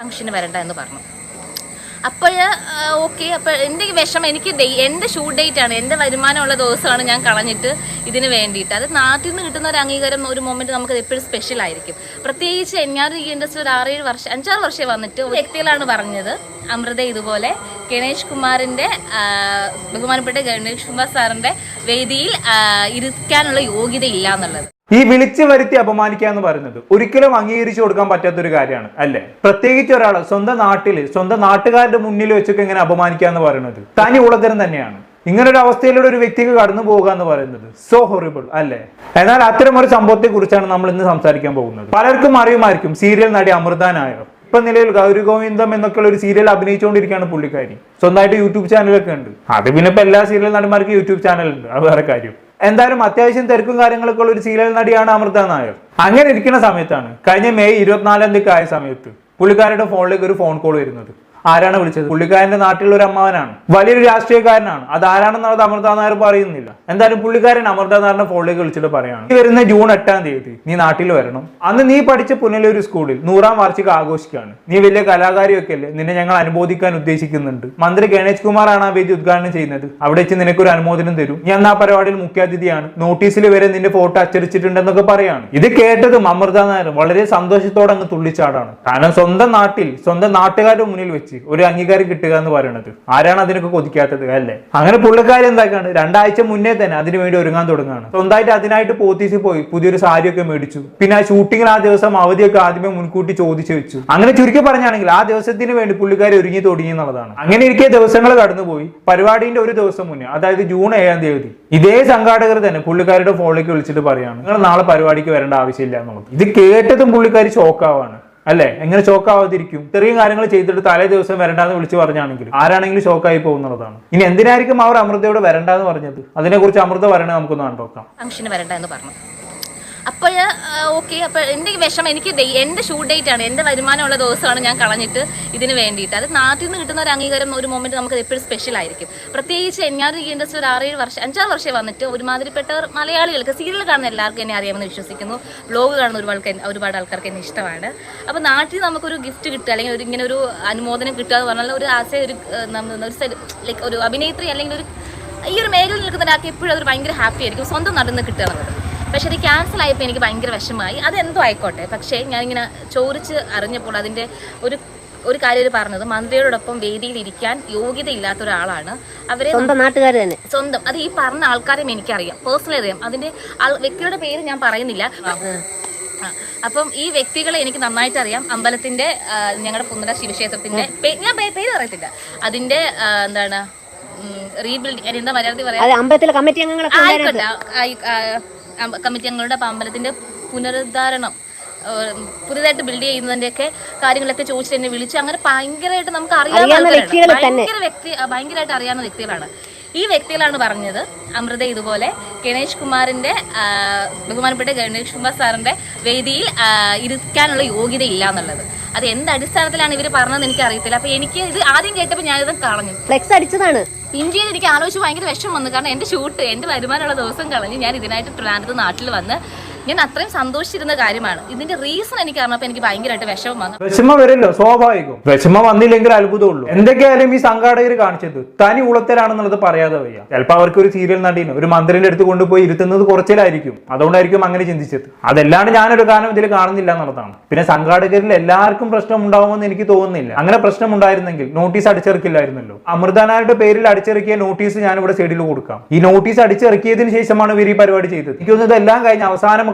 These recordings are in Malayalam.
ഫംഗ്ഷന് വരണ്ട എന്ന് പറഞ്ഞു. അപ്പോൾ ഓക്കെ അപ്പോൾ എന്റെ വിഷമം എനിക്ക് ഡേ എന്റെ ഷൂട്ട് ഡേറ്റ് ആണ് എന്റെ വരുമാനമുള്ള ദിവസമാണ് ഞാൻ കളഞ്ഞിട്ട് ഇതിന് വേണ്ടിയിട്ട്. അത് നാട്ടിൽ നിന്ന് കിട്ടുന്ന ഒരു അംഗീകാരം ഒരു മൊമെന്റ് നമുക്ക് എപ്പോഴും സ്പെഷ്യൽ ആയിരിക്കും. പ്രത്യേകിച്ച് ഞാൻ ഈ ഇൻഡസ്ട്രി ഒരു ആറേഴ് വർഷം അഞ്ചാറ് വർഷം വന്നിട്ട് വ്യക്തികളാണ് പറഞ്ഞത്. അമൃത ഇതുപോലെ ഗണേഷ് കുമാറിന്റെ ബഹുമാനപ്പെട്ട ഗണേഷ് കുമാർ സാറിന്റെ വേദിയിൽ ഇരിക്കാനുള്ള യോഗ്യത ഇല്ല എന്നുള്ളത്. ഈ വിളിച്ചു വരുത്തി അപമാനിക്കുക എന്ന് പറയുന്നത് ഒരിക്കലും അംഗീകരിച്ചു കൊടുക്കാൻ പറ്റാത്തൊരു കാര്യമാണ് അല്ലേ? പ്രത്യേകിച്ച് ഒരാൾ സ്വന്തം നാട്ടിൽ സ്വന്തം നാട്ടുകാരുടെ മുന്നിൽ വെച്ചൊക്കെ ഇങ്ങനെ അപമാനിക്കുക എന്ന് പറയുന്നത് തനി ഉളതരം തന്നെയാണ്. ഇങ്ങനെ ഒരു അവസ്ഥയിലൂടെ ഒരു വ്യക്തിക്ക് കടന്നു പോകുക എന്ന് പറയുന്നത് സോ ഹൊറിബിൾ അല്ലേ? എന്നാൽ അത്തരം ഒരു സംഭവത്തെ കുറിച്ചാണ് നമ്മൾ ഇന്ന് സംസാരിക്കാൻ പോകുന്നത്. പലർക്കും അറിയുമായിരിക്കും സീരിയൽ നടി അമൃത ഇപ്പൊ നിലയിൽ ഗൗരി ഗോവിന്ദം എന്നൊക്കെയുള്ള ഒരു സീരിയൽ അഭിനയിച്ചുകൊണ്ടിരിക്കുകയാണ് പുള്ളിക്കാരി. സ്വന്തമായിട്ട് യൂട്യൂബ് ചാനലൊക്കെ ഉണ്ട്. അത് പിന്നെ ഇപ്പൊ എല്ലാ സീരിയൽ നടന്മാർക്കും യൂട്യൂബ് ചാനൽ ഉണ്ട്. അത് വേറെ കാര്യം. എന്തായാലും അത്യാവശ്യം തിരക്കും കാര്യങ്ങളൊക്കെ ഉള്ള ഒരു സീരിയൽ നടിയാണ് അമൃത നായർ. അങ്ങനെ ഇരിക്കുന്ന സമയത്താണ്. കഴിഞ്ഞ മെയ് ഇരുപത്തിനാലാം തീയതി ആയ സമയത്ത് പുള്ളിക്കാരുടെ ഫോണിലേക്ക് ഒരു ഫോൺ കോൾ വരുന്നത്. ആരാണ് വിളിച്ചത്? പുള്ളിക്കാരന്റെ നാട്ടിലുള്ള ഒരു അമ്മാവനാണ്. വലിയൊരു രാഷ്ട്രീയക്കാരനാണ്. അത് ആരാണെന്നുള്ളത് അമൃത നായർ പറയുന്നില്ല. എന്തായാലും പുള്ളിക്കാരൻ അമൃത നായറിന്റെ ഫോണിലേക്ക് വിളിച്ചിട്ട് പറയാണ് ഈ വരുന്ന ജൂൺ എട്ടാം തീയതി നീ നാട്ടിൽ വരണം. അന്ന് നീ പഠിച്ച പുനലൂർ സ്കൂളിൽ നൂറാം വാർഷിക ആഘോഷിക്കുകയാണ്. നീ വലിയ കലാകാരിയൊക്കെ അല്ലേ നിന്നെ ഞങ്ങൾ അനുമോദിക്കാൻ ഉദ്ദേശിക്കുന്നുണ്ട്. മന്ത്രി ഗണേഷ് കുമാർ ആണ് ആ വേദി ഉദ്ഘാടനം ചെയ്യുന്നത്. അവിടെ വെച്ച് നിനക്കൊരു അനുമോദനം തരും. ഞാൻ ആ പരിപാടിയിൽ മുഖ്യാതിഥിയാണ്. നോട്ടീസിൽ വരെ നിന്റെ ഫോട്ടോ അച്ചടിച്ചിട്ടുണ്ടെന്നൊക്കെ പറയാണ് ഇത് കേട്ടതും അമൃത നായർ വളരെ സന്തോഷത്തോടെ അങ്ങ് തുള്ളിച്ചാടാണ്. കാരണം സ്വന്തം നാട്ടിൽ സ്വന്തം നാട്ടുകാരുടെ മുന്നിൽ വെച്ച് ഒരു അംഗീകാരം കിട്ടുക എന്ന് പറയുന്നത്. ആരാണ് അതിനൊക്കെ കൊതിക്കാത്തത്? അല്ലേ? അങ്ങനെ പുള്ളിക്കാരി എന്താക്കാണ്? രണ്ടാഴ്ച മുന്നേ തന്നെ അതിന് വേണ്ടി ഒരുങ്ങാൻ തുടങ്ങുകയാണ്. സ്വന്തമായിട്ട് അതിനായിട്ട് പോത്തീസിൽ പോയി പുതിയൊരു സാരിയൊക്കെ മേടിച്ചു. പിന്നെ ആ ഷൂട്ടിങ്ങിൽ ആ ദിവസം അവധിയൊക്കെ ആദ്യമേ മുൻകൂട്ടി ചോദിച്ചു വെച്ചു. അങ്ങനെ ചുരുക്കി പറഞ്ഞാണെങ്കിൽ ആ ദിവസത്തിന് വേണ്ടി പുള്ളിക്കാരി ഒരുങ്ങി തുടങ്ങി എന്നുള്ളതാണ്. അങ്ങനെ ഇരിക്കെ ദിവസങ്ങൾ കടന്നുപോയി. പരിപാടിന്റെ ഒരു ദിവസം മുന്നേ അതായത് ജൂൺ ഏഴാം തീയതി ഇതേ സംഘാടകർ തന്നെ പുള്ളിക്കാരുടെ ഫോണിലേക്ക് വിളിച്ചിട്ട് പറയാണ് നിങ്ങൾ നാളെ പരിപാടിക്ക് വരേണ്ട ആവശ്യമില്ല എന്നുള്ളത്. ഇത് കേട്ടതും പുള്ളിക്കാരി ഷോക്കാവാണ് അല്ലേ? എങ്ങനെ ഷോക്കാവാതിരിക്കും ചെറിയ കാര്യങ്ങൾ ചെയ്തിട്ട് തലേ ദിവസം വരണ്ടെന്ന് വിളിച്ചു പറഞ്ഞാണെങ്കിൽ ആരാണെങ്കിലും ഷോക്കായി പോകുന്നതാണ് ഇനി എന്തിനായിരിക്കും അവർ അമൃതയോട് വരണ്ടെന്ന് പറഞ്ഞത്? അതിനെക്കുറിച്ച് അമൃത വരണേ നമുക്കൊന്ന് കണ്ടോക്കാം. വരണ്ട എന്ന് പറഞ്ഞു. അപ്പോൾ ഓക്കെ. അപ്പോൾ എന്റെ വിഷമം എനിക്ക് എന്റെ ഷൂട്ട് ഡേറ്റ് ആണ്. എന്റെ വരുമാനമുള്ള ദിവസമാണ് ഞാൻ കളഞ്ഞിട്ട് ഇതിന് വേണ്ടിയിട്ട്. അത് നാട്ടിൽ നിന്ന് കിട്ടുന്ന ഒരു അംഗീകാരം ഒരു മൊമെന്റ് നമുക്ക് എപ്പോഴും സ്പെഷ്യൽ ആയിരിക്കും. പ്രത്യേകിച്ച് ഈ ഇൻഡസ്ട്രി ഒരു ആറേഴ് വർഷം അഞ്ചാറ് വർഷം വന്നിട്ട് ഒരുമാതിരിപ്പെട്ട മലയാളികൾക്ക് സീരിയൽ കാണുന്ന എല്ലാവർക്കും എന്നെ അറിയാമെന്ന് വിശ്വസിക്കുന്നു. ബ്ലോഗ് കാണുന്ന ഒരുപാട് ഒരുപാട് ആൾക്കാർക്ക് എന്നെ ഇഷ്ടമാണ്. അപ്പോൾ നാട്ടിൽ നമുക്കൊരു ഗിഫ്റ്റ് കിട്ടുക അല്ലെങ്കിൽ ഒരു ഇങ്ങനെ ഒരു അനുമോദനം കിട്ടുക എന്ന് പറഞ്ഞാൽ ഒരു ആശയ ഒരു ഒരു ലൈക്ക് ഒരു അഭിനേത്രി അല്ലെങ്കിൽ ഒരു ഈ ഒരു മേഖലയിൽ നിൽക്കുന്ന ഒരാൾക്ക് എപ്പോഴും അതൊരു ഭയങ്കര ഹാപ്പി ആയിരിക്കും. സ്വന്തം നടന്ന് കിട്ടുക എന്നുള്ളത്. പക്ഷെ അത് ക്യാൻസൽ ആയപ്പോൾ എനിക്ക് ഭയങ്കര വിഷമമായി. അതെന്തോ ആയിക്കോട്ടെ. പക്ഷേ ഞാനിങ്ങനെ ചോദിച്ച് അറിഞ്ഞപ്പോൾ അതിന്റെ ഒരു ഒരു കാര്യം പറഞ്ഞത് മന്ത്രിയോടൊപ്പം വേദിയിൽ ഇരിക്കാൻ യോഗ്യതയില്ലാത്ത ഒരാളാണ്. അവരെ സ്വന്തം നാട്ടുകാർ തന്നെ. സ്വന്തം. അത് ഈ പറഞ്ഞ ആൾക്കാരെയും എനിക്കറിയാം. പേഴ്സണലി അറിയാം. അതിന്റെ വ്യക്തിയുടെ പേര് ഞാൻ പറയുന്നില്ല. അപ്പം ഈ വ്യക്തികളെ എനിക്ക് നന്നായിട്ട് അറിയാം. അമ്പലത്തിന്റെ ഞങ്ങളുടെ പുന്നര ശിവക്ഷേത്രത്തിന്റെ ഞാൻ പേര് പറയത്തില്ല. അതിന്റെ എന്താണ് റീബിൽഡിങ് എന്താ മലയാളത്തിൽ പറയാം? അമ്പലത്തിലെ കമ്മിറ്റി അംഗങ്ങളൊക്കെ ആയിക്കോട്ടെ. കമ്മിറ്റി അംഗങ്ങളുടെ അമ്പലത്തിന്റെ പുനരുദ്ധാരണം പുതിയതായിട്ട് ബിൽഡ് ചെയ്യുന്നതിന്റെയൊക്കെ കാര്യങ്ങളൊക്കെ ചോദിച്ചിട്ട് എന്നെ വിളിച്ചു. അങ്ങനെ ഭയങ്കരമായിട്ട് നമുക്ക് അറിയാവുന്ന. ഭയങ്കര വ്യക്തി ഭയങ്കരമായിട്ട് അറിയാവുന്ന വ്യക്തികളാണ്. ഈ വ്യക്തികളാണ് പറഞ്ഞത്. അമൃത ഇതുപോലെ ഗണേഷ് കുമാറിന്റെ ബഹുമാനപ്പെട്ട ഗണേഷ് കുമാർ സാറിന്റെ വേദിയിൽ ഇരിക്കാനുള്ള യോഗ്യത ഇല്ല എന്നുള്ളത്. അത് എന്ത് അടിസ്ഥാനത്തിലാണ് ഇവർ പറഞ്ഞതെന്ന് എനിക്ക് അറിയത്തില്ല. അപ്പൊ എനിക്ക് ഇത് ആദ്യം കേട്ടപ്പോൾ ഞാനിത് കളഞ്ഞു ഫ്ലെക്സ് അടിച്ചതാണ്. പിന്നെ എനിക്ക് ആലോചിച്ച് ഭയങ്കര വിഷം വന്നു. കാരണം എന്റെ ഷൂട്ട് എന്റെ വരുമാനമുള്ള ദിവസം കളഞ്ഞ് ഞാൻ ഇതിനായിട്ട് ട്രിവാൻഡ്രത്ത് നാട്ടിൽ വന്ന് ഞാൻ അത്രയും സന്തോഷിച്ചിരുന്ന കാര്യമാണ്. ഇതിന്റെ റീസൺ എനിക്ക് അറിഞ്ഞപ്പോൾ എനിക്ക് ഭയങ്കരമായിട്ട് വിഷമം വന്നു. വിഷമ വരല്ലോ സ്വാഭാവികം. വിഷമ വന്നില്ലെങ്കിൽ അത്ഭുതമുള്ളൂ. എന്തൊക്കെയായാലും ഈ സംഘാടകർ കാണിച്ചത് തനി ഉളത്തരാണെന്നുള്ളത് പറയാതെ വയ്യ. ചിലപ്പോൾ അവർക്ക് ഒരു സീരിയൽ നടീനെ ഒരു മന്ത്രിന്റെ അടുത്ത് കൊണ്ടുപോയി ഇരുത്തുന്നത് കുറച്ചിലായിരിക്കും. അതുകൊണ്ടായിരിക്കും അങ്ങനെ ചിന്തിച്ചത്. അതല്ലാണ്ട് ഞാനൊരു കാരണം ഇതിൽ കാണുന്നില്ല എന്നുള്ളതാണ്. പിന്നെ സംഘാടകരിൽ എല്ലാവർക്കും പ്രശ്നം ഉണ്ടാവുമെന്ന് എനിക്ക് തോന്നുന്നില്ല. അങ്ങനെ പ്രശ്നം ഉണ്ടായിരുന്നെങ്കിൽ നോട്ടീസ് അടിച്ചിറക്കില്ലായിരുന്നല്ലോ അമൃതാനാരുടെ പേരിൽ അടിച്ചിറക്കിയ നോട്ടീസ് ഞാൻ ഇവിടെ സൈഡിൽ കൊടുക്കാം. ഈ നോട്ടീസ് അടിച്ചിറക്കിയതിന് ശേഷമാണ് ഇവർ ഈ പരിപാടി ചെയ്തത്. എനിക്ക് തോന്നുന്നത് എല്ലാം കഴിഞ്ഞ്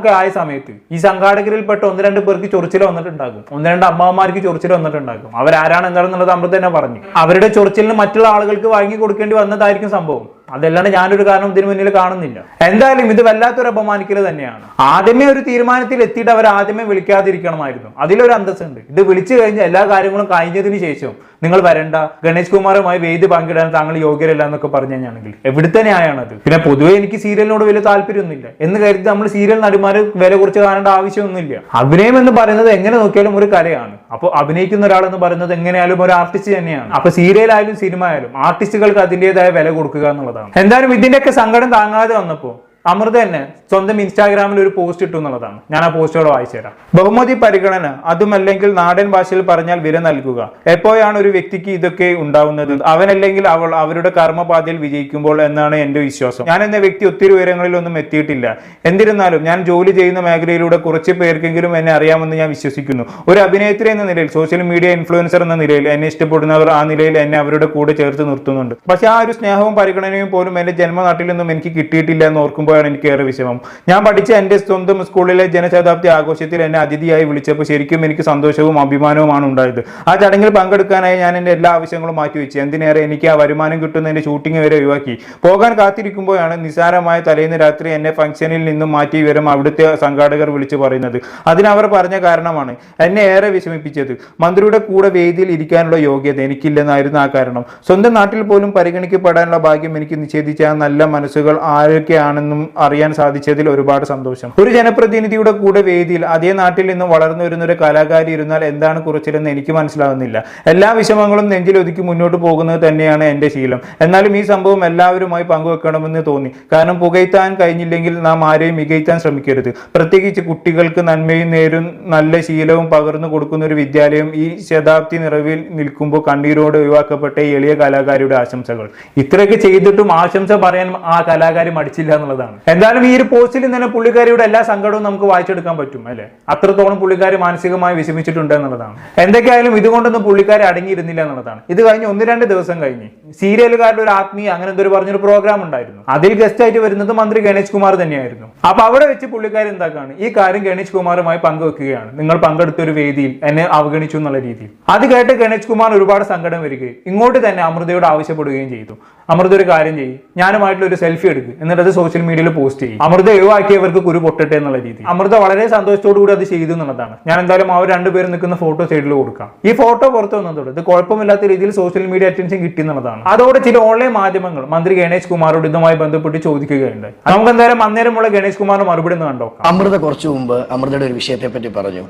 അവസാനമൊക്കെ ആയ സമയത്ത് ഈ സംഘാടകരിൽപ്പെട്ട ഒന്ന് രണ്ട് പേർക്ക് ചൊറിച്ചിൽ വന്നിട്ടുണ്ടാകും. ഒന്ന് രണ്ട് അമ്മമാർക്ക് ചൊറിച്ചിൽ വന്നിട്ടുണ്ടാകും. അവരാരാണ് എന്താണെന്നുള്ളത് നമ്മൾ തന്നെ പറഞ്ഞു. അവരുടെ ചൊറിച്ചിലിന് മറ്റുള്ള ആളുകൾക്ക് വാങ്ങി കൊടുക്കേണ്ടി വന്നതായിരിക്കും സംഭവം. അതല്ലാണ്ട് ഞാനൊരു കാരണം ഇതിനു മുന്നിൽ കാണുന്നില്ല. എന്തായാലും ഇത് വല്ലാത്തൊരു അപമാനിക്കൽ തന്നെയാണ്. ആദ്യമേ ഒരു തീരുമാനത്തിൽ എത്തിയിട്ട് അവർ ആദ്യമേ വിളിക്കാതിരിക്കണമായിരുന്നു. അതിലൊരു അന്തസ്സുണ്ട്. ഇത് വിളിച്ചു കഴിഞ്ഞ എല്ലാ കാര്യങ്ങളും കഴിഞ്ഞതിന് ശേഷം നിങ്ങൾ വരണ്ട. ഗണേഷ് കുമാറുമായി വേദി പങ്കിടാൻ താങ്കൾ യോഗ്യരല്ല എന്നൊക്കെ പറഞ്ഞു കഴിഞ്ഞാണെങ്കിൽ എവിടുത്തെ ന്യായമാണത്? പിന്നെ പൊതുവെ എനിക്ക് സീരിയലിനോട് വലിയ താല്പര്യമൊന്നുമില്ല. എന്ന് കരുതി നമ്മൾ സീരിയൽ നടിമാർ വില കുറച്ച് കാണേണ്ട ആവശ്യമൊന്നുമില്ല. അഭിനയം എന്ന് പറയുന്നത് എങ്ങനെ നോക്കിയാലും ഒരു കലയാണ്. അപ്പോൾ അഭിനയിക്കുന്ന ഒരാൾ എന്ന് പറയുന്നത് എങ്ങനെയാലും ഒരു ആർട്ടിസ്റ്റ് തന്നെയാണ്. അപ്പൊ സീരിയലായാലും സിനിമ ആയാലും ആർട്ടിസ്റ്റുകൾക്ക് അതിന്റേതായ വില കൊടുക്കുക എന്നുള്ളതാണ്. എന്തായാലും ഇതിന്റെയൊക്കെ സങ്കടം താങ്ങാതെ വന്നപ്പോൾ അമൃത തന്നെ സ്വന്തം ഇൻസ്റ്റാഗ്രാമിൽ ഒരു പോസ്റ്റ് ഇട്ടു എന്നുള്ളതാണ്. ഞാൻ ആ പോസ്റ്റുകൾ വായിച്ചു തരാം. ബഹുമതി പരിഗണന അതുമല്ലെങ്കിൽ നാടൻ ഭാഷയിൽ പറഞ്ഞാൽ വില നൽകുക. എപ്പോഴാണ് ഒരു വ്യക്തിക്ക് ഇതൊക്കെ ഉണ്ടാവുന്നത്? അവനല്ലെങ്കിൽ അവൾ അവരുടെ കർമ്മപാതയിൽ വിജയിക്കുമ്പോൾ എന്നാണ് എന്റെ വിശ്വാസം. ഞാൻ എന്ന വ്യക്തി ഒത്തിരി ഉയരങ്ങളിലൊന്നും എത്തിയിട്ടില്ല. എന്നിരുന്നാലും ഞാൻ ജോലി ചെയ്യുന്ന മേഖലയിലൂടെ കുറച്ച് പേർക്കെങ്കിലും എന്നെ അറിയാമെന്ന് ഞാൻ വിശ്വസിക്കുന്നു. ഒരു അഭിനേത്രി എന്ന നിലയിൽ സോഷ്യൽ മീഡിയ ഇൻഫ്ലുവൻസർ എന്ന നിലയിൽ എന്നെ ഇഷ്ടപ്പെടുന്നവർ ആ നിലയിൽ എന്നെ അവരുടെ കൂടെ ചേർത്ത് നിർത്തുന്നുണ്ട്. പക്ഷെ ആ ഒരു സ്നേഹവും പരിഗണനയും പോലും എന്റെ ജന്മനാട്ടിൽ നിന്നും എനിക്ക് കിട്ടിയിട്ടില്ല എന്ന് ഓർക്കുമ്പോഴാണ് എനിക്ക് ഏറെ വിഷമം. ഞാൻ പഠിച്ച എന്റെ സ്വന്തം സ്കൂളിലെ ജനശതാബ്ദി ആഘോഷത്തിൽ എന്നെ അതിഥിയായി വിളിച്ചപ്പോൾ ശരിക്കും എനിക്ക് സന്തോഷവും അഭിമാനവുമാണ് ഉണ്ടായത്. ആ ചടങ്ങിൽ പങ്കെടുക്കാനായി ഞാൻ എന്റെ എല്ലാ ആവശ്യങ്ങളും മാറ്റിവെച്ചു. എന്തിനേറെ എനിക്ക് ആ വരുമാനം കിട്ടുന്നതിന്റെ ഷൂട്ടിംഗ് വരെ ഒഴിവാക്കി. പോകാൻ കാത്തിരിക്കുമ്പോഴാണ് നിസാരമായ തലേന്ന് രാത്രി എന്നെ ഫംഗ്ഷനിൽ നിന്നും മാറ്റി വിവരം അവിടുത്തെ സംഘാടകർ വിളിച്ചു പറയുന്നത്. അതിനവർ പറഞ്ഞ കാരണമാണ് എന്നെ ഏറെ വിഷമിപ്പിച്ചത്. മന്ത്രിയുടെ കൂടെ വേദിയിൽ ഇരിക്കാനുള്ള യോഗ്യത എനിക്കില്ലെന്നായിരുന്നു ആ കാരണം. സ്വന്തം നാട്ടിൽ പോലും പരിഗണിക്കപ്പെടാനുള്ള ഭാഗ്യം എനിക്ക് നിഷേധിച്ച നല്ല മനസ്സുകൾ ആരൊക്കെയാണെന്നും അറിയാൻ സാധിച്ചതിൽ ഒരുപാട് സന്തോഷം. ഒരു ജനപ്രതിനിധിയുടെ കൂടെ വേദിയിൽ അതേ നാട്ടിൽ നിന്ന് വളർന്നു വരുന്ന ഒരു കലാകാരി ഇരുന്നാൽ എന്താണ് കുറച്ചിലെന്ന് എനിക്ക് മനസ്സിലാകുന്നില്ല എല്ലാ വിഷമങ്ങളും നെഞ്ചിലൊതുക്കി മുന്നോട്ട് പോകുന്നത് തന്നെയാണ് എന്റെ ശീലം. എന്നാലും ഈ സംഭവം എല്ലാവരുമായി പങ്കുവെക്കണമെന്ന് തോന്നി. കാരണം പുകയ്ത്താൻ കഴിഞ്ഞില്ലെങ്കിൽ നാം ആരെയും മികയ്ത്താൻ ശ്രമിക്കരുത്. പ്രത്യേകിച്ച് കുട്ടികൾക്ക് നന്മയും നേരും നല്ല ശീലവും പകർന്നു കൊടുക്കുന്ന ഒരു വിദ്യാലയം ഈ ശതാബ്ദി നിറവിൽ നിൽക്കുമ്പോൾ കണ്ണീരോട് ഒഴിവാക്കപ്പെട്ട എളിയ കലാകാരിയുടെ ആശംസകൾ. ഇത്രയൊക്കെ ചെയ്തിട്ടും ആശംസ പറയാൻ ആ കലാകാരി മടിച്ചില്ല എന്നുള്ളതാണ്. എന്തായാലും ഈ ഒരു പോസ്റ്റിൽ തന്നെ പുള്ളിക്കാരിയുടെ എല്ലാ സങ്കടവും നമുക്ക് വായിച്ചെടുക്കാൻ പറ്റും അല്ലെ? അത്രത്തോളം പുള്ളിക്കാരി മാനസികമായി വിഷമിച്ചിട്ടുണ്ട് എന്നുള്ളതാണ്. എന്തൊക്കെയായാലും ഇതുകൊണ്ടൊന്നും പുള്ളിക്കാരി അടങ്ങിയിരുന്നില്ല എന്നുള്ളതാണ്. ഇത് കഴിഞ്ഞ് ഒന്ന് രണ്ട് ദിവസം കഴിഞ്ഞ് സീരിയലുകാരുടെ ഒരു ആത്മീയ അങ്ങനെ എന്തൊരു പറഞ്ഞൊരു പ്രോഗ്രാം ഉണ്ടായിരുന്നു. അതിൽ ഗസ്റ്റ് ആയിട്ട് വരുന്നത് മന്ത്രി ഗണേഷ് കുമാർ തന്നെയായിരുന്നു. അപ്പൊ അവിടെ വെച്ച് പുള്ളിക്കാരി എന്താക്കാണ്? ഈ കാര്യം ഗണേഷ് കുമാറുമായി പങ്കുവെക്കുകയാണ്. നിങ്ങൾ പങ്കെടുത്ത ഒരു വേദിയിൽ എന്നെ അവഗണിച്ചു എന്നുള്ള രീതിയിൽ. അത് കേട്ട് ഗണേഷ് കുമാർ ഒരുപാട് സങ്കടം വരികയും ഇങ്ങോട്ട് തന്നെ അമൃതയോട് ആവശ്യപ്പെടുകയും ചെയ്തു. അമൃത ഒരു കാര്യം ചെയ്യും ഞാനുമായിട്ടുള്ള ഒരു സെൽഫി എടുക്കുക എന്നിട്ട് അത് സോഷ്യൽ മീഡിയയിൽ പോസ്റ്റ് ചെയ്യും. അമൃത ഒഴിവാക്കിയവർക്ക് കുരു പൊട്ടട്ടെ എന്നുള്ള രീതി. അമൃത വളരെ സന്തോഷത്തോടു കൂടി അത് ചെയ്തു എന്നുള്ളതാണ്. ഞാൻ എന്തായാലും അവർ രണ്ടുപേരും നിൽക്കുന്ന ഫോട്ടോ സൈഡിൽ കൊടുക്കാം. ഈ ഫോട്ടോ പുറത്തു വന്നതോടെ ഇത് കുഴപ്പമില്ലാത്ത രീതിയിൽ സോഷ്യൽ മീഡിയ അറ്റൻഷൻ കിട്ടി എന്നുള്ളതാണ്. അതോടെ ചില ഓൺലൈൻ മാധ്യമങ്ങൾ മന്ത്രി ഗണേഷ് കുമാറോട് ഇതുമായി ബന്ധപ്പെട്ട് ചോദിക്കുകയുണ്ട് നമുക്ക് എന്തായാലും അന്നേരമുള്ള ഗണേഷ് കുമാർ മറുപടി ഒന്ന് കണ്ടോക്കാം. അമൃത കുറച്ചു മുമ്പ് അമൃതയുടെ ഒരു വിഷയത്തെ പറ്റി പറഞ്ഞു.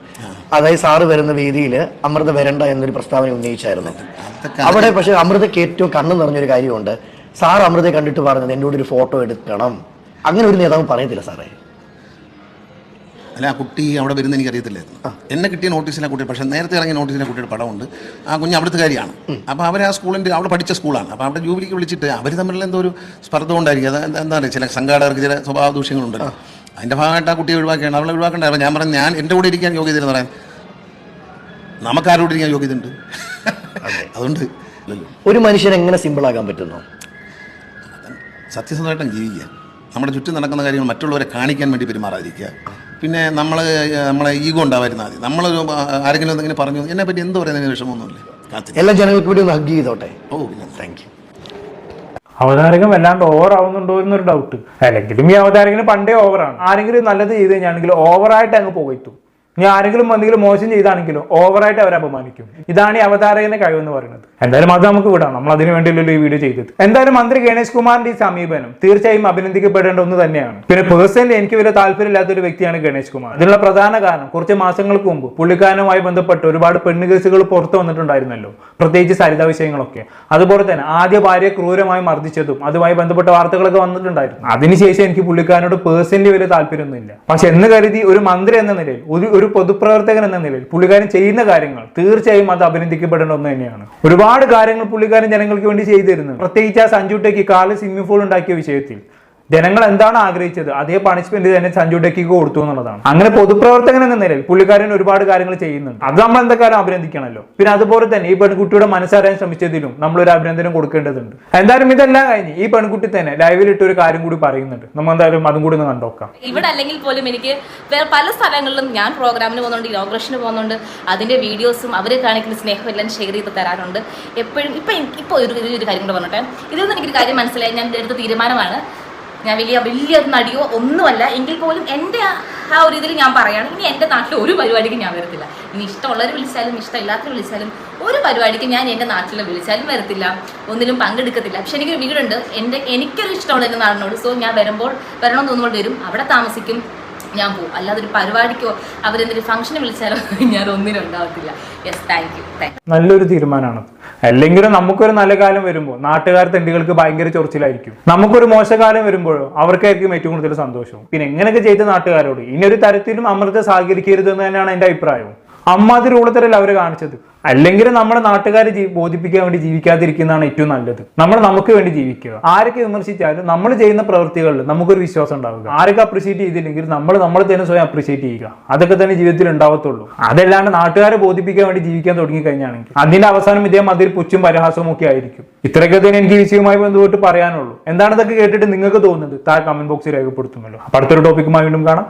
അതായത് സാറ് വരുന്ന വേദിയിൽ അമൃത വരണ്ട എന്നൊരു പ്രസ്താവന ഉന്നയിച്ചായിരുന്നു. അവിടെ പക്ഷെ അമൃതയ്ക്ക് ഏറ്റവും കണ്ണു നിറഞ്ഞൊരു കാര്യമുണ്ട്. സാർ അമൃതയെ കണ്ടിട്ട് പറഞ്ഞത് എന്നോട് ഒരു ഫോട്ടോ എടുക്കണം. അങ്ങനെ ഒരു നേതാവ് പറയത്തില്ല സാറേ. അല്ല ആ കുട്ടി അവിടെ വരുന്ന എനിക്ക് അറിയത്തില്ലായിരുന്നു എന്നെ കിട്ടിയ നോട്ടീസിലെ കുട്ടി പക്ഷേ നേരത്തെ ഇറങ്ങിയ നോട്ടീസിലെ കുട്ടിയുടെ പടമുണ്ട്. ആ കുഞ്ഞ് അവിടുത്തെ കാര്യമാണ്. അപ്പോൾ അവർ ആ സ്കൂളിന്റെ അവിടെ പഠിച്ച സ്കൂളാണ്. അപ്പോൾ അവിടെ ജൂബിലിക്ക് വിളിച്ചിട്ട് അവർ തമ്മിലുള്ള എന്തോ ഒരു സ്പർദ്ധ കൊണ്ടായിരിക്കും അത് എന്താ- പറയുക ചില സംഘാടകർക്ക് ചില സ്വഭാവ ദൂഷ്യങ്ങളുണ്ടല്ലോ അതിന്റെ ഭാഗമായിട്ട് ആ കുട്ടിയെ ഒഴിവാക്കിയാണ്. അവളെ ഒഴിവാക്കണ്ടായിരുന്നു ഞാൻ പറഞ്ഞു ഞാൻ എന്റെ കൂടെ ഇരിക്കാൻ യോഗ്യത എന്ന് പറയാൻ. നമുക്കാരോട് ഇരിക്കാൻ യോഗ്യതയുണ്ട്. അതുകൊണ്ട് ഒരു മനുഷ്യൻ എങ്ങനെ സിമ്പിൾ ആകാൻ പറ്റുന്നു? സത്യസന്ധമായിട്ടും ജീവിക്കുക. നമ്മുടെ ചുറ്റും നടക്കുന്ന കാര്യങ്ങൾ മറ്റുള്ളവരെ കാണിക്കാൻ വേണ്ടി പെരുമാറാതിരിക്കുക. പിന്നെ നമ്മൾ നമ്മളെ ഈഗോ ഉണ്ടാവായിരുന്നാൽ മതി. നമ്മൾ ആരെങ്കിലും എന്തെങ്കിലും പറഞ്ഞു എന്നെ പറ്റി എന്ത് പറയുന്നതിന് വിഷമമൊന്നുമില്ല. എല്ലാ ജനങ്ങൾക്കും കൂടി ഒന്ന് ഹഗ് ചെയ്തോട്ടെ? ഓ പിന്നെ താങ്ക് യു അവതാരകം വല്ലാണ്ട് ഓവർ ആവുന്നുണ്ടോ എന്നൊരു ഡൗട്ട് അല്ലെങ്കിലും ഈ അവതാരകന് പണ്ടേ ഓവറാണ് ആരെങ്കിലും നല്ലത് ചെയ്ത് കഴിഞ്ഞാണെങ്കിൽ ഓവറായിട്ട് അങ്ങ് പോകത്തും ഇനി ആരെങ്കിലും എന്തെങ്കിലും മോശം ചെയ്താണെങ്കിലോ ഓവറായിട്ട് അവരെ അപമാനിക്കും. ഇതാണ് ഈ അവതാരകന്റെ കഴിവെന്ന് പറയുന്നത്. എന്തായാലും അത് നമുക്ക് വിടാം. നമ്മൾ അതിനു വേണ്ടിയുള്ള ഈ വീഡിയോ ചെയ്തത്. എന്തായാലും മന്ത്രി ഗണേഷ് കുമാറിന്റെ ഈ സമീപനം തീർച്ചയായും അഭിനന്ദിക്കപ്പെടേണ്ട ഒന്ന് തന്നെയാണ്. പിന്നെ പേഴ്സണലി എനിക്ക് വലിയ താല്പര്യമില്ലാത്ത ഒരു വ്യക്തിയാണ് ഗണേഷ് കുമാർ. ഇതിനുള്ള പ്രധാന കാരണം കുറച്ച് മാസങ്ങൾക്ക് മുമ്പ് പുള്ളിക്കാരനുമായി ബന്ധപ്പെട്ട് ഒരുപാട് പെണ്ണ് കേസുകൾ പുറത്തു വന്നിട്ടുണ്ടായിരുന്നല്ലോ. പ്രത്യേകിച്ച് സരിത വിഷയങ്ങളൊക്കെ. അതുപോലെ തന്നെ ആദ്യ ഭാര്യയെ ക്രൂരമായി മർദ്ദിച്ചതും അതുമായി ബന്ധപ്പെട്ട വാർത്തകളൊക്കെ വന്നിട്ടുണ്ടായിരുന്നു. അതിനുശേഷം എനിക്ക് പുള്ളിക്കാരനോട് പേഴ്സണലി വലിയ താല്പര്യമൊന്നുമില്ല. പക്ഷെ എന്ന് കരുതി ഒരു മന്ത്രി എന്ന നിലയിൽ ഒരു ഒരു പൊതുപ്രവർത്തകൻ എന്ന നിലയിൽ പുള്ളിക്കാരൻ ചെയ്യുന്ന കാര്യങ്ങൾ തീർച്ചയായും അത് അഭിനന്ദിക്കപ്പെടേണ്ട ഒന്ന് തന്നെയാണ്. ഒരുപാട് കാര്യങ്ങൾ പുള്ളിക്കാരൻ ജനങ്ങൾക്ക് വേണ്ടി ചെയ്തിരുന്നു പ്രത്യേകിച്ച് ആ സഞ്ജുട്ടേക്ക് കാൽ സ്വിമ്മിംഗ് പൂൾ ഉണ്ടാക്കിയ വിഷയത്തിൽ. ജനങ്ങൾ എന്താണ് ആഗ്രഹിച്ചത്? അതേ പണിഷ്മെന്റ് തന്നെ സഞ്ജു ടെക്കിക്ക് കൊടുത്തു എന്നുള്ളതാണ്. അങ്ങനെ പൊതുപ്രവർത്തകൻ എന്ന നിലയിൽ പുള്ളിക്കാരൻ ഒരുപാട് കാര്യങ്ങൾ ചെയ്യുന്നുണ്ട്. അത് നമ്മൾ എന്തൊക്കെയാലും അഭിനന്ദിക്കണമല്ലോ. പിന്നെ അതുപോലെ തന്നെ ഈ പെൺകുട്ടിയുടെ മനസ്സറിയാൻ ശ്രമിച്ചതിലും നമ്മൾ ഒരു അഭിനന്ദനം കൊടുക്കേണ്ടതുണ്ട്. എന്തായാലും ഇതെല്ലാം കഴിഞ്ഞ് ഈ പെൺകുട്ടി തന്നെ ലൈവിൽ ഇട്ട് ഒരു കാര്യം കൂടി പറയുന്നുണ്ട്. നമ്മൾ എന്തായാലും അതും കൂടി ഒന്ന് കണ്ടോക്കാം ഇവിടെ അല്ലെങ്കിൽ പോലും എനിക്ക് വേറെ പല സ്ഥലങ്ങളിലും ഞാൻ പ്രോഗ്രാമിന് പോകുന്നുണ്ട് ഇനോഗ്രേഷന് പോകുന്നുണ്ട്. അതിന്റെ വീഡിയോസും അവർ കാണിക്കുന്ന സ്നേഹം എല്ലാം ഷെയർ ചെയ്ത് തരാറുണ്ട്. എപ്പോഴും ഇപ്പം ഇപ്പൊ ഒരു ഒരു കാര്യം കൂടെ പറഞ്ഞോട്ടെ. ഇതിൽ നിന്ന് എനിക്കൊരു കാര്യം മനസ്സിലായി. ഞാൻ എടുത്ത തീരുമാനമാണ്. ഞാൻ വലിയ വലിയ നടിയോ ഒന്നുമല്ല. എങ്കിൽ പോലും എന്റെ ആ- ഒരു ഇതിൽ ഞാൻ പറയുകയാണ് ഇനി എന്റെ നാട്ടിൽ ഒരു പരിപാടിക്ക് ഞാൻ വരത്തില്ല. ഇനി ഇഷ്ടമുള്ളവർ വിളിച്ചാലും ഇഷ്ടമില്ലാത്തവർ വിളിച്ചാലും ഒരു പരിപാടിക്ക് ഞാൻ എന്റെ നാട്ടിൽ വിളിച്ചാലും വരത്തില്ല. ഒന്നിലും പങ്കെടുക്കത്തില്ല. പക്ഷെ എനിക്കൊരു വീടുണ്ട്. എന്റെ എനിക്കൊരു ഇഷ്ടമുള്ള എന്റെ നാടിനോട്. സോ ഞാൻ വരുമ്പോൾ വരണം തോന്നുമ്പോൾ വരും. അവിടെ താമസിക്കും. ഞാൻ പോകും അല്ലാതെ ഒരു പരിപാടിക്കോ അവരെന്തൊരു ഫംഗ്ഷന് വിളിച്ചാലോ ഞാൻ ഒന്നിനും ഉണ്ടാവത്തില്ല. യെസ് താങ്ക് യു താങ്ക് നല്ലൊരു തീരുമാനമാണ്. അല്ലെങ്കിലും നമുക്കൊരു നല്ല കാലം വരുമ്പോൾ നാട്ടുകാർ തെണ്ടികൾക്ക് ഭയങ്കര ചൊറിച്ചിലായിരിക്കും. നമുക്കൊരു മോശകാലം വരുമ്പോഴോ അവർക്കായിരിക്കും ഏറ്റവും കൂടുതൽ സന്തോഷവും. പിന്നെ എങ്ങനെയൊക്കെ ചെയ്ത നാട്ടുകാരോട്? ഇനി ഒരു തരത്തിലും അമൃത സഹകരിക്കരുത് എന്ന് തന്നെയാണ് എന്റെ അഭിപ്രായം അമ്മാതിരി ഉള്ളത്തരല്ല അവർ കാണിച്ചത്. അല്ലെങ്കിൽ നമ്മുടെ നാട്ടുകാരെ ബോധിപ്പിക്കാൻ വേണ്ടി ജീവിക്കാതിരിക്കുന്നതാണ് ഏറ്റവും നല്ലത്. നമ്മൾ നമുക്ക് വേണ്ടി ജീവിക്കുക. ആരൊക്കെ വിമർശിച്ചാലും നമ്മൾ ചെയ്യുന്ന പ്രവൃത്തികളിൽ നമുക്കൊരു വിശ്വാസം ഉണ്ടാവുക. ആരൊക്കെ അപ്രീഷിയേറ്റ് ചെയ്തില്ലെങ്കിൽ നമ്മൾ നമ്മൾ തന്നെ സ്വയം അപ്രീഷിയേറ്റ് ചെയ്യുക. അതൊക്കെ തന്നെ ജീവിതത്തിൽ ഉണ്ടാവത്തുള്ളൂ. അതല്ലാണ്ട് നാട്ടുകാരെ ബോധിപ്പിക്കാൻ വേണ്ടി ജീവിക്കാൻ തുടങ്ങി കഴിഞ്ഞാണെങ്കിൽ അതിന്റെ അവസാനം ഇതേ മതിൽ പുച്ചും പരിഹാസവും ഒക്കെ ആയിരിക്കും. ഇത്രയൊക്കെ തന്നെ എനിക്ക് വിഷയവുമായി ബന്ധപ്പെട്ട് പറയാനുള്ളൂ. എന്താണ് ഇതൊക്കെ കേട്ടിട്ട് നിങ്ങൾക്ക് തോന്നുന്നത്? താഴെ കമന്റ് ബോക്സിൽ രേഖപ്പെടുത്തുമല്ലോ. അപ്പൊ അടുത്തൊരു ടോപ്പിക്കുമായി വീണ്ടും കാണാം.